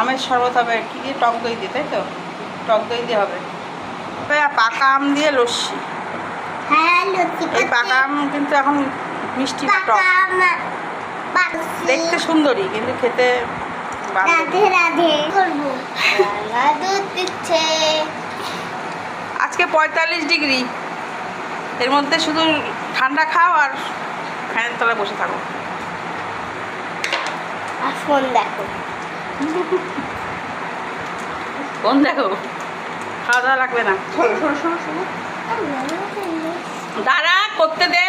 আমের শরবত হবে কী দিয়ে টক দই দিয়ে তাই তো? টক দই দিয়ে হবে। পাকা আম দিয়ে লস্যি। হ্যাঁ এই পাকা আম কিন্তু এখন মিষ্টি টক। দেখতে সুন্দরী কিন্তু খেতে দিচ্ছে। আজকে পঁয়তাল্লিশ ডিগ্রি। এর মধ্যে শুধু ঠান্ডা খাও আর ফ্যানের তলায় বসে থাকো। আর ফোন দেখো। কোন দেখো। খাওয়া দাওয়া লাগবে না। দাঁড়া করতে দে।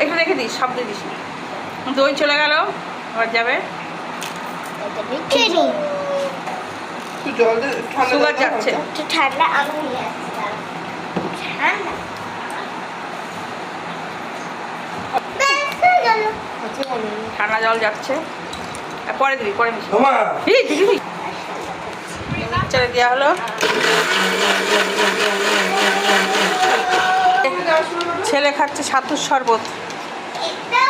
একটু রেখে দিস সব দিয়ে দিস। দই চলে গেল আবার যাবে। সুগার যাচ্ছে। ঠান্ডা আমি। ঠান্ডা। হয়ে নেই। ঠান্ডা জল যাচ্ছে। পরে দিবি পরে দিবি। চলে দেওয়া হলো। ছেলে খাচ্ছে সাতুর শরবত।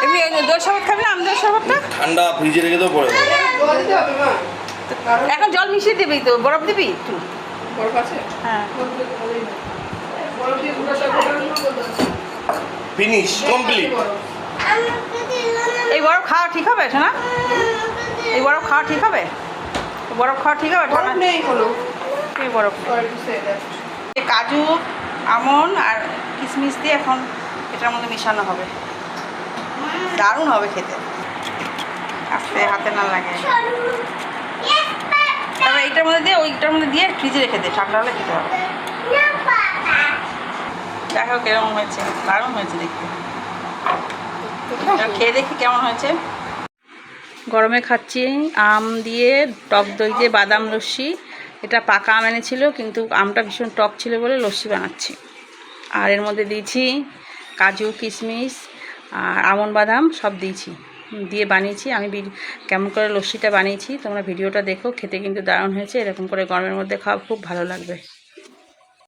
এমনি এই দই শরবত খাবি না আমদের শরবতটা? ঠান্ডা ফ্রিজে রেখে দেবো পরে এখন জল মিশিয়ে দিবি তো বরফ দিবি? একটু। বরফ আছে? হ্যাঁ। Finish complete. এই বরফ খাওয়া ঠিক হবে শোনা এই বরফ খাওয়া ঠিক হবে? বরফ খাওয়া ঠিক হবে বরফ নেই হলো এই বরফ। কাজু আমন আর কিশমিশ দিয়ে এখন এটার মধ্যে মিশানো হবে। দারুণ হবে খেতে। আস্তে হাতে না লাগে। তবে এইটার মধ্যে দিয়ে ওইটার মধ্যে দিয়ে ফ্রিজে রেখে দে ঠান্ডা হলে খেতে হবে। দেখো কেমন হয়েছে। দারুণ হয়েছে দেখতে। খেয়ে দেখি কেমন হয়েছে? গরমে খাচ্ছি আম দিয়ে, টক দই দিয়ে, বাদাম, লস্যি। এটা পাকা আম এনেছিল, কিন্তু আমটা ভীষণ টক ছিল বলে লস্যি বানাচ্ছি। আর এর মধ্যে দিয়েছি কাজু, কিশমিশ আর আমন বাদাম, সব দিয়েছি। দিয়ে বানিয়েছি। আমি কেমন করে লস্যিটা বানিয়েছি, তোমরা ভিডিওটা দেখো, খেতে কিন্তু দারুণ হয়েছে। এরকম করে গরমের মধ্যে খাওয়া খুব ভালো লাগবে।